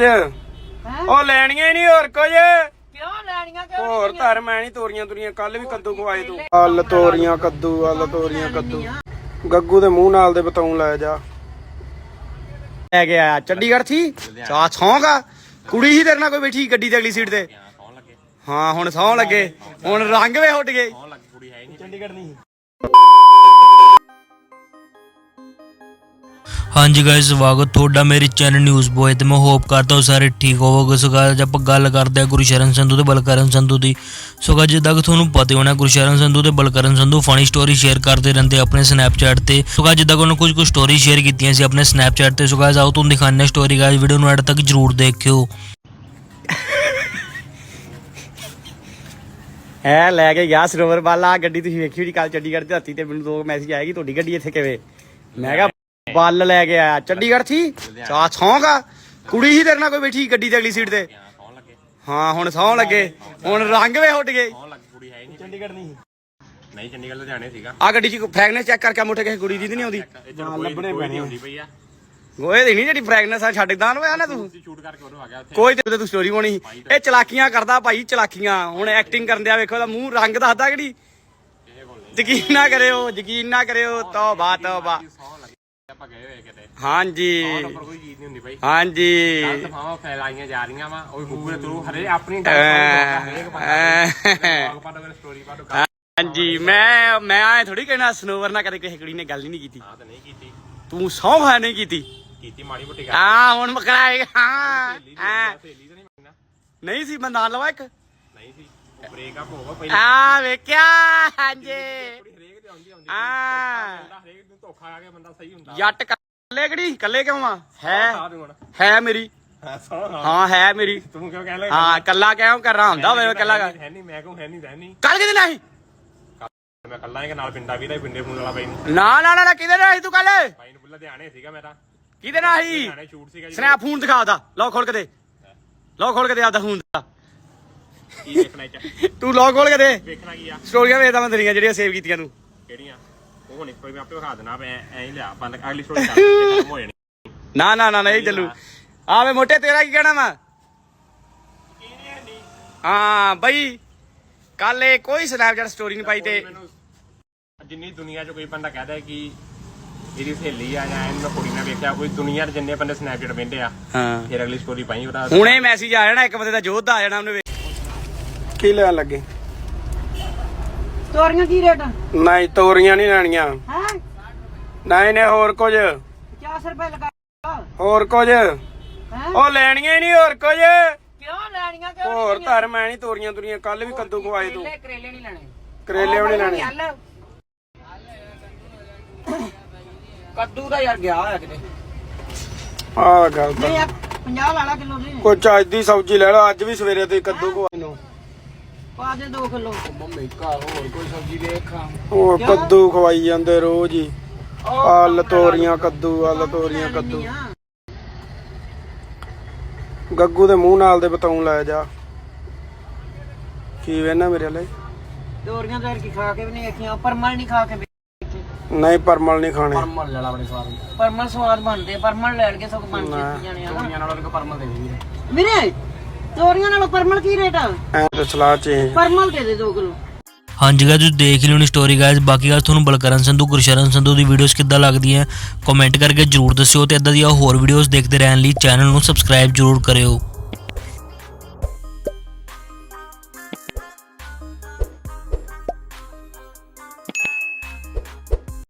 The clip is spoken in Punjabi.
ਹੈਂ? ਉਹ ਲੈਣੀਆਂ ਹੀ ਨਹੀਂ ਹੋਰ ਕੁਝ। ਕਿਉਂ ਲੈਣੀਆਂ ਕਿਉਂ ਹੋਰ ਧਰ ਮੈਂ ਨਹੀਂ ਤੋਰੀਆਂ ਤੁਰੀਆਂ ਕੱਲ ਵੀ ਕੱਦੂ ਖਵਾਏ ਤੂੰ। ਅੱਲ ਤੋਰੀਆਂ ਕੱਦੂ ਅੱਲ ਤੋਰੀਆਂ ਕੱਦੂ। ਗੱਗੂ ਦੇ ਮੂੰਹ ਨਾਲ ਦੇ ਬਤਾਉਂ ਲੈ ਜਾ। ਲੈ ਕੇ ਆਇਆ ਚੰਡੀਗੜ੍ਹ ਸੀ ਚਾ ਸੌਂਗਾ ਕੁੜੀ ਹੀ ਤੇਰੇ ਨਾਲ ਕੋਈ ਬੈਠੀ ਗੱਡੀ ਤੇ ਅਗਲੀ ਸੀਟ ਤੇ? ਹਾਂ ਹੁਣ ਸੌਂ ਲੱਗੇ। ਹੁਣ ਰੰਗ ਵੇ ਉੱਡ ਗਏ। ਚੰਡੀਗੜ੍ਹ ਨਹੀਂ ਹਾਂਜੀ ਗਾਇਸ ਸਵਾਗਤ ਤੁਹਾਡਾ ਮੇਰੇ ਚੈਨਲ ਨਿਊਜ਼ ਬੋਏ ਤੇ। ਮੈਂ ਹੋਪ ਕਰਦਾ ਹਾਂ ਸਾਰੇ ਠੀਕ ਹੋਵੋਗੇ। ਸੋ guys, ਆਪਾਂ ਗੱਲ ਕਰਦੇ ਹਾਂ ਗੁਰਸ਼ਰਨ ਸੰਧੂ ਤੇ ਬਲਕਰਨ ਸੰਧੂ ਦੀ। ਸੋ guys, ਜਿੱਦਾਂ ਕਿ ਤੁਹਾਨੂੰ ਪਤਾ ਹੋਣਾ ਗੁਰਸ਼ਰਨ ਸੰਧੂ ਤੇ Balkaran Sandhu funny story share ਕਰਦੇ ਰਹਿੰਦੇ ਆਪਣੇ ਸਨੈਪਚੈਟ ਤੇ। ਸੋ guys, ਜਿੱਦਾਂ ਕਿ ਉਹਨਾਂ ਕੁਝ ਕੁ ਸਟੋਰੀ ਸ਼ੇਅਰ ਕੀਤੀਆਂ ਸੀ ਆਪਣੇ ਸਨੈਪਚੈਟ ਤੇ। ਸੋ guys, ਆਓ ਤੁਹਾਨੂੰ ਦਿਖਾਉਂਦੇ ਸਟੋਰੀ ਗਾਇਸ ਵੀਡੀਓ ਨੂੰ ਐਡ ਤੱਕ ਜਰੂਰ ਦੇਖਿਓ। ਐ ਲੈ ਕੇ ਗਿਆ ਸਰੋਵਰ ਵਾਲਾ ਗੱਡੀ ਤੁਸੀਂ ਵੇਖੀ ਹੋਣੀ ਕੱਲ ਚੰਡੀਗੜ੍ਹ ਤੇ ਹੱਤੀ ਤੇ ਮੈਨੂੰ ਦੋ ਮੈਸੇਜ ਆਏ ਕਿ ਤੁਹਾਡੀ ਗੱਡੀ ਇੱਥੇ ਕਿਵੇਂ? ਮੈਂ ਕਿਹਾ ਬੱਲ ਲੈ ਕੇ ਆਇਆ। ਚੰਡੀਗੜ੍ਹ ਸੀ ਚਾ ਸੌਂਗਾ ਕੁੜੀ ਹੀ ਤੇਰੇ ਨਾਲ ਕੋਈ ਬੈਠੀ ਗੱਡੀ ਤੇ ਅਗਲੀ ਸੀਟ ਤੇ? ਹਾਂ ਹੁਣ ਸੌਂ ਲੱਗੇ। ਹੁਣ ਰੰਗ ਵੇ ਉੱਡ ਗਏ। ਚੰਡੀਗੜ੍ਹ ਨਹੀਂ। ਨਹੀਂ ਚੰਡੀਗੜ੍ਹ ਲੁਧਿਆਣੇ ਸੀਗਾ। ਆ ਗੱਡੀ ਚ ਫ੍ਰੈਗਨੈਂਸ ਚੈੱਕ ਕਰਕੇ ਮੁੱਠੇ ਕਿਸੇ ਕੁੜੀ ਦੀ ਤਾਂ ਨਹੀਂ ਆਉਂਦੀ? ਹਾਂ ਲੱਭਣੇ ਪੈਣੇ ਹੁੰਦੀ ਪਈ ਆ। ਗੋਏ ਦੀ ਨਹੀਂ ਜਿਹੜੀ ਫ੍ਰੈਗਨੈਂਸ ਆ ਛੱਡਦਾਨ ਹੋਇਆ ਨਾ ਤੂੰ? ਸ਼ੂਟ ਕਰਕੇ ਉਦੋਂ ਆ ਗਿਆ ਉੱਥੇ। ਕੋਈ ਤੇ ਤੂੰ ਸਟੋਰੀ ਪਾਉਣੀ ਸੀ। ਇਹ ਚਲਾਕੀਆਂ ਕਰਦਾ ਭਾਈ ਚਲਾਕੀਆਂ। ਹੁਣ ਐਕਟਿੰਗ ਕਰਨ ਦਿਆ ਵੇਖੋ ਉਹਦਾ ਮੂੰਹ ਰੰਗ ਦੱਸਦਾ ਕਿਹੜੀ? ਯਕੀਨ ਨਾ ਕਰਿਓ ਯਕੀਨ ਨਾ ਕਰਿਓ। ਤੌਬਾ ਤੌਬਾ। ਆਪਾਂ ਗਏ ਹੋਏ ਕਿਤੇ। ਹਾਂਜੀ। ਪਰ ਕੋਈ ਚੀਜ਼ ਨਹੀਂ ਹੁੰਦੀ ਬਈ। ਹਾਂਜੀ। ਗਲਤ ਫਾਵਾਂ ਫੈਲਾਈਆਂ ਜਾ ਰਹੀਆਂ ਵਾ ਉਹ ਗੂਗਲ ਥਰੂ ਹਰੇ ਆਪਣੀ ਗੱਲ ਹਰੇਕ ਬੰਦਾ ਪਾਟੋ ਸਟੋਰੀ ਪਾਟੋ ਗੱਲ ਹਾਂਜੀ ਮੈਂ ਮੈਂ ਐ ਥੋੜੀ ਕਹਿਣਾ ਸਨੋਵਰ ਨਾਲ ਕਦੇ ਕਿਸੇ ਕੁੜੀ ਨੇ ਗੱਲ ਹੀ ਨਹੀਂ ਕੀਤੀ। ਤਾਂ ਨਹੀਂ ਕੀਤੀ। ਤੂੰ ਸੌਂ ਖਾ ਨਹੀਂ ਕੀਤੀ। ਕੀਤੀ ਮਾੜੀ ਮੋਟੀ ਗੱਲ। ਆ ਹੁਣ ਮਕਰਾਏ ਹਾਂ ਸਹੇਲੀ ਹਾਂ। ਤਾਂ ਨਹੀਂ ਮੰਨਣਾ। ਨਹੀਂ ਸੀ ਮੈਂ ਨਾਲ ਲਵਾ ਇੱਕ? ਨਹੀਂ ਸੀ ਬ੍ਰੇਕਅਪ ਹੋਗਾ ਪਹਿਲਾਂ। ਆ ਵੇਖਿਆ ਹਾਂਜੀ। ਆਉਂਦੀ ਆਉਂਦੀ ਆ। ਬੰਦਾ ਹਰੇਕ ਨੂੰ ਧੋਖਾ ਆ ਕੇ ਬੰਦਾ ਸਹੀ ਹੁੰਦਾ। ਜੱਟ ਕੱਲੇ ਕਿਹੜੀ ਕੱਲੇ ਕਿਉਂ ਆ? ਹੈ। ਹੈ ਮੇਰੀ। ਹਾਂ ਹਾਂ ਮੇਰੀ। ਤੂੰ ਕਿਉਂ ਕਹਿ ਲੈ ਹਾਂ ਕੱਲਾ ਕਿਉਂ ਕਰਨਾ ਹੁੰਦਾ ਵੇ ਕੱਲਾ ਕਰ। ਹੈ ਨਹੀਂ ਮੈਂ ਕਹੂੰ ਹੈ ਨਹੀਂ ਹੈ ਨਹੀਂ। ਕੱਲ ਕਿਤੇ ਨਹੀਂ ਮੈਂ ਕੱਲਾ ਹੀ ਨਾਲ ਪਿੰਡਾ ਵੀ ਦਾ ਪਿੰਡੇ ਫੋਨ ਵਾਲਾ ਬਾਈ ਨੂੰ। ਨਾ ਨਾ ਨਾ ਕਿਤੇ ਨਹੀਂ ਤੂੰ ਕੱਲ? ਬਾਈ ਨੂੰ ਲੁਧਿਆਣੇ ਸੀਗਾ ਮੈਂ ਤਾਂ। ਕਿਤੇ ਨਹੀਂ ਲੁਧਿਆਣੇ ਸ਼ੂਟ ਸੀਗਾ ਜੀ। ਸਨੈਪ ਫੋਨ ਦਿਖਾ ਦਾ ਲਓ ਖੋਲ ਕੇ ਦੇ। ਲਓ ਖੋਲ ਕੇ ਦੇ ਆਦਾ ਫੋਨ ਦਾ। ਕੀ ਵੇਖਣਾ ਚ ਤੂੰ ਲਓ ਖੋਲ ਕੇ ਦੇ। ਵੇਖਣਾ ਕੀ ਆ? ਸਟੋਰੀਆਂ ਵੇਖਦਾ ਮੈਂ ਤੇਰੀਆਂ ਜਿਹੜੀਆਂ ਸੇਵ ਕੀਤੀਆਂ ਤੂੰ। ਕਿਹੜੀਆਂ? ਉਹ ਨਹੀਂ ਕੋਈ ਮੈਂ ਆਪੇ ਵਿਖਾ ਦੇਣਾ ਮੈਂ ਐਂ ਹੀ ਲਿਆ। ਬੰਦ ਅਗਲੀ ਸਟੋਰੀ ਕਰ ਦੇ ਖਤਮ ਹੋ ਜਾਣੀ। ਨਾ ਨਾ ਨਾ ਨਹੀਂ ਚੱਲੂ। ਆਵੇ ਮੋਟੇ ਤੇਰਾ ਕੀ ਕਹਿਣਾ ਵਾ? ਹਾਂ ਬਈ ਕੱਲ ਇਹ ਕੋਈ ਸਨੈਪਚੈਟ ਸਟੋਰੀ ਨਹੀਂ ਪਾਈ ਤੇ ਜਿੰਨੀ ਦੁਨੀਆ 'ਚ ਕੋਈ ਬੰਦਾ ਕਹਦਾ ਹੈ ਕਿ ਇਹਦੀ ਸਹੇਲੀ ਆ ਜਾਂ ਇਹਨੂੰ ਕੁੜੀ ਨਾਲ ਵੇਖਿਆ ਕੋਈ ਦੁਨੀਆ 'ਚ ਜਿੰਨੇ ਬੰਦੇ ਸਨੈਪਚੈਟ ਵੇਂਦੇ ਆ ਹਾਂ। ਫਿਰ ਅਗਲੀ ਸਟੋਰੀ ਪਾਈ ਉਹਦਾ। ਹੁਣੇ ਮੈਸੇਜ ਆ ਜਾਣਾ ਇੱਕ ਬੰਦੇ ਦਾ ਜੋਧ ਆ ਜਾਣਾ ਉਹਨੇ ਕੀ ਲੈਣ ਲੱਗੇ? ਤੋਰੀਆਂ ਕੀ ਰੇਟ? ਨਹੀਂ ਤੋਰੀਆਂ ਨਹੀਂ ਲੈਣੀਆਂ। ਹੈ? ਨਹੀਂ ਨੇ ਹੋਰ ਕੁਝ। 50 ਰੁਪਏ ਲਗਾ ਹੋਰ ਕੁਝ। ਉਹ ਲੈਣੀਆਂ ਹੀ ਨਹੀਂ ਹੋਰ ਕੁਝ। ਕਿਉਂ ਲੈਣੀਆਂ ਕਿਉਂ ਹੋਰ ਧਰ ਮੈਂ ਨਹੀਂ ਤੋਰੀਆਂ ਤੁਰੀਆਂ ਕੱਲ ਵੀ ਕੱਦੂ ਖਵਾਏ ਤੂੰ। ਕਰੇਲੇ ਨਹੀਂ ਲੈਣੇ। ਕਰੇਲੇ ਵੀ ਨਹੀਂ ਲੈਣੇ। ਕੱਦੂ ਦਾ ਯਾਰ ਗਿਆ ਹੋਇਆ ਕਿਤੇ। ਆਹ ਗੱਲ ਤਾਂ ਨਹੀਂ ਯਾਰ 50 ਲਾਲਾ ਕਿਲੋ ਦੇ। ਕੋਈ ਚੱਜ ਦੀ ਸਬਜ਼ੀ ਲੈ ਲਓ ਅੱਜ ਵੀ ਸਵੇਰੇ ਤੇ ਕੱਦੂ ਪਾ ਦੇ 2 ਕਿਲੋ। ਮੰਮੀ ਘਰ ਹੋਰ ਕੋਈ ਸਬਜ਼ੀ ਦੇਖਾਂ ਉਹ ਕੱਦੂ ਖਵਾਈ ਜਾਂਦੇ ਰੋਜ਼ ਹੀ। ਆਲ ਤੋਰੀਆਂ ਕੱਦੂ ਆਲ ਤੋਰੀਆਂ ਕੱਦੂ। ਗੱਗੂ ਦੇ ਮੂੰਹ ਨਾਲ ਦੇ ਬਤਾਉਂ ਲੈ ਜਾ। ਕੀ ਵੇਨਾ ਮੇਰੇ ਲਈ? ਤੋਰੀਆਂ ਤਾਂ ਕੀ ਖਾ ਕੇ ਵੀ ਨਹੀਂ ਆਖੀਆਂ ਪਰਮਲ ਨਹੀਂ ਖਾ ਕੇ ਵੇਖੇ। ਨਹੀਂ ਪਰਮਲ ਨਹੀਂ ਖਾਣੇ। ਪਰਮਲ ਲੈ ਲਾ ਬੜੇ ਸਵਾਦ ਪਰਮਲ ਸਵਾਦ ਬਣਦੇ ਪਰਮਲ ਲੈਣ ਕੇ ਸਭ ਬਣ ਕੇ ਜਾਣੇ ਆ ਨਾ। ਦੁਨੀਆ ਨਾਲ ਉਹਨੂੰ ਪਰਮਲ ਦੇ ਦੇ ਵੀਰੇ ਵੀਰੇ ਤੋਰੀਆਂ ਨਾਲੋਂ ਪਰਮਲ ਕੀ ਰੇਟ ਆ? ਐ ਤੇ ਸਲਾਹ ਚੇਂਜ ਪਰਮਲ ਦੇ ਦੇ 2 ਕਿਲੋ। ਹਾਂਜੀ ਗਾਇਸ ਤੁਸੀਂ ਦੇਖ ਲਿਓ ਨੀ ਸਟੋਰੀ ਗਾਇਸ ਬਾਕੀ ਗੱਲ ਤੁਹਾਨੂੰ ਬਲਕਰਨ ਸੰਧੂ ਗੁਰਸ਼ਰਨ ਸੰਧੂ ਦੀ ਵੀਡੀਓਜ਼ ਕਿੱਦਾਂ ਲੱਗਦੀਆਂ ਕਮੈਂਟ ਕਰਕੇ ਜਰੂਰ ਦੱਸਿਓ ਤੇ ਇਦਾਂ ਦੀਆਂ ਹੋਰ ਵੀਡੀਓਜ਼ ਦੇਖਦੇ ਰਹਿਣ ਲਈ ਚੈਨਲ ਨੂੰ ਸਬਸਕ੍ਰਾਈਬ ਜਰੂਰ ਕਰਿਓ।